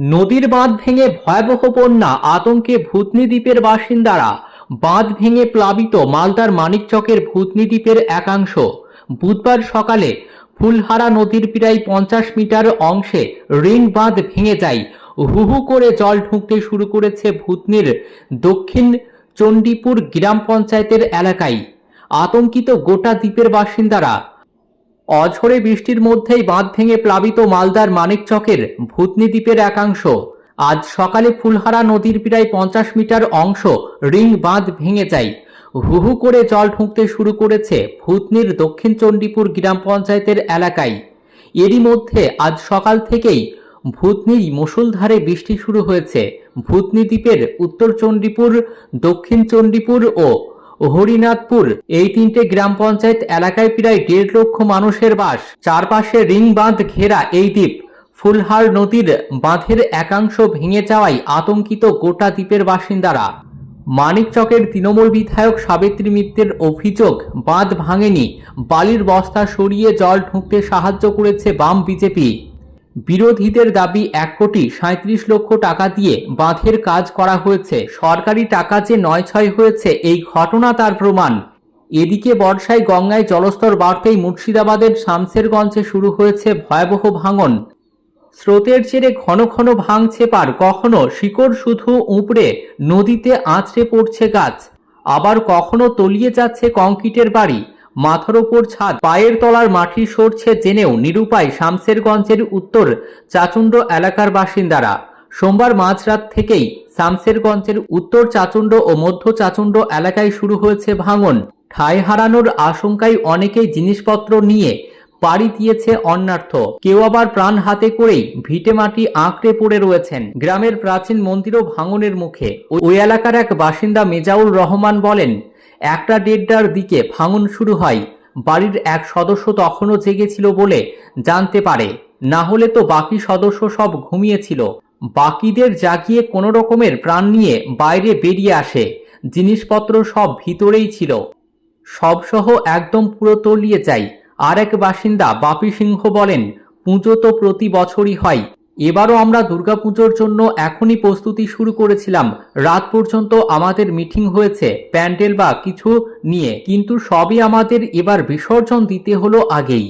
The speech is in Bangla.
নদীর বাঁধ ভেঙে ভয়াবহ বন্যা আতঙ্কে ভূতনি দ্বীপের বাসিন্দারা। বাঁধ ভেঙে প্লাবিত মালদার মানিকচকের ভূতনি দ্বীপের একাংশ। বুধবার সকালে ফুলহারা নদীর প্রায় পঞ্চাশ মিটার অংশে রিং বাঁধ ভেঙে যায়। হু হু করে জল ঢুকতে শুরু করেছে ভূতনির দক্ষিণ চণ্ডীপুর গ্রাম পঞ্চায়েতের এলাকায়। আতঙ্কিত গোটা দ্বীপের বাসিন্দারা অঝরে বৃষ্টির মধ্যেই বাঁধ ভেঙে প্লাবিত মালদার মানিকচকের ভূতনি দ্বীপের একাংশ। আজ সকালে ফুলহারা নদীর প্রায় পঞ্চাশ মিটার অংশ রিং বাঁধ ভেঙে যায়। হু হু করে জল ঢুকতে শুরু করেছে ভূতনির দক্ষিণ চণ্ডীপুর গ্রাম পঞ্চায়েতের এলাকায়। এরই মধ্যে আজ সকাল থেকেই ভূতনির মুষলধারে বৃষ্টি শুরু হয়েছে। ভূতনি দ্বীপের উত্তর চণ্ডীপুর, দক্ষিণ চণ্ডীপুর ও হরিনাথপুর, এই তিনটে গ্রাম পঞ্চায়েত এলাকায় প্রায় দেড় লক্ষ মানুষের বাস। চারপাশে রিং বাঁধ ঘেরা এই দ্বীপ। ফুলহার নদীর বাঁধের একাংশ ভেঙে যাওয়ায় আতঙ্কিত গোটা দ্বীপের বাসিন্দারা। মানিকচকের তৃণমূল বিধায়ক সাবিত্রী মিত্রের অভিযোগ, বাঁধ ভাঙেনি। বালির বস্তা সরিয়ে জল ঢুকতে সাহায্য করেছে বাম বিজেপি। বিরোধীদের দাবি এক কোটি সাঁত্রিশ লক্ষ টাকা দিয়ে বাঁধের কাজ করা হয়েছে। সরকারি টাকা যে নয় ছয় হয়েছে, এই ঘটনা তার প্রমাণ। এদিকে বর্ষায় গঙ্গায় জলস্তর বাড়তেই মুর্শিদাবাদের শামসেরগঞ্জে শুরু হয়েছে ভয়াবহ ভাঙন। স্রোতের জেরে ঘন ঘন ভাঙছে পার, কখনো শিকড় শুধু উপড়ে, নদীতে আছড়ে পড়ছে গাছ। আবার কখনো তলিয়ে যাচ্ছে কংক্রিটের বাড়ি। মাথার ওপর ছাদ, পায়ের তলার মাটি সরছে জেনেও নিরুপায় শামসেরগঞ্জের উত্তর চাচুন্ড এলাকার বাসিন্দারা। সোমবার মাঝরাত থেকেই শামসেরগঞ্জের উত্তর চাচুন্ড ও মধ্য চাচুন্ড এলাকায় শুরু হয়েছে ভাঙন। ঠাঁই হারানোর আশঙ্কায় অনেকেই জিনিসপত্র নিয়ে পাড়ি দিয়েছে অন্যার্থ। কেউ আবার প্রাণ হাতে করেই ভিটে মাটি আঁকড়ে পড়ে রয়েছেন। গ্রামের প্রাচীন মন্দিরও ভাঙনের মুখে। ওই এলাকার এক বাসিন্দা মেজাউর রহমান বলেন একটা দেড়টার দিকে ভাঙন শুরু হয়। বাড়ির এক সদস্য তখনও জেগেছিল বলে জানতে পারে। না হলে তো বাকি সদস্য সব ঘুমিয়েছিল। বাকিদের জাগিয়ে কোনো রকমের প্রাণ নিয়ে বাইরে বেরিয়ে আসে। জিনিসপত্র সব ভিতরেই ছিল। সবসহ একদম পুরো তলিয়ে যায়। আর এক বাসিন্দা বাপি সিংহ বলেন, পুজো তো প্রতি বছরই হয়। এবারও আমরা দুর্গাপুজোর জন্য এখনই প্রস্তুতি শুরু করেছিলাম। রাত পর্যন্ত আমাদের মিটিং হয়েছে, প্যান্ডেল বা কিছু নিয়ে, কিন্তু সবই আমাদের এবার বিসর্জন দিতে হলো আগেই।